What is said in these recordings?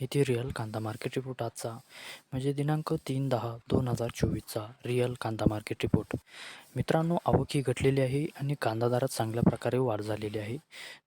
येथे रिअल कांदा market report आजचा. म्हणजे दिनांक तीन दहा दोन हजार चोवीसचा रिअल कांदा मार्केट रिपोर्ट मित्रांनो आवक ही घटलेली आहे आणि कांदा दरात चांगल्या प्रकारे वाढ झालेली आहे.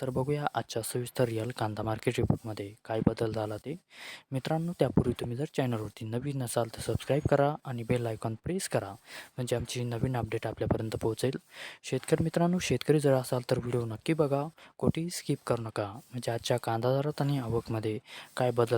तर बघूया आजच्या सविस्तर रिअल कांदा मार्केट रिपोर्टमध्ये काय बदल झाला ते. मित्रांनो त्यापूर्वी तुम्ही जर चॅनलवरती नवीन नसाल तर सबस्क्राईब करा आणि बेल आयकॉन प्रेस करा. म्हणजे आमची नवीन अपडेट आपल्यापर्यंत पोहोचेल. शेतकरी मित्रांनो शेतकरी जर असाल तर व्हिडिओ नक्की बघा. कोठेही स्किप करू नका. म्हणजे आजच्या कांदा दरात आणि आवकमध्ये काय बदल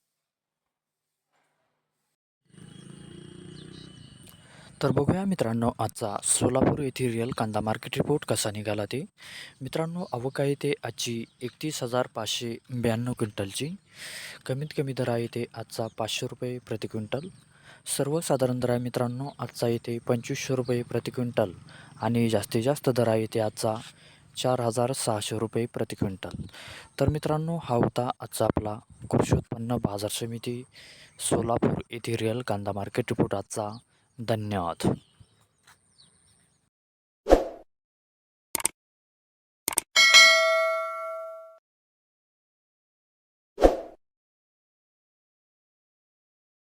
तर बघूया मित्रांनो आजचा सोलापूर येथील रिअल कांदा मार्केट रिपोर्ट कसा निघाला ते. मित्रांनो अवका आहे ते आजची एकतीस हजार पाचशे ब्याण्णव क्विंटलची. कमीत कमी दर आहे ते आजचा पाचशे रुपये प्रति क्विंटल. सर्वसाधारण दर आहे मित्रांनो आजचा येते पंचवीसशे रुपये प्रति क्विंटल. आणि जास्तीत जास्त दर आहे ते आजचा चार हजार सहाशे रुपये प्रति क्विंटल. तर मित्रांनो हा होता आजचा आपला कृषी उत्पन्न बाजार समिती सोलापूर येथे रिअल कांदा मार्केट रिपोर्ट आजचा. धन्यवाद.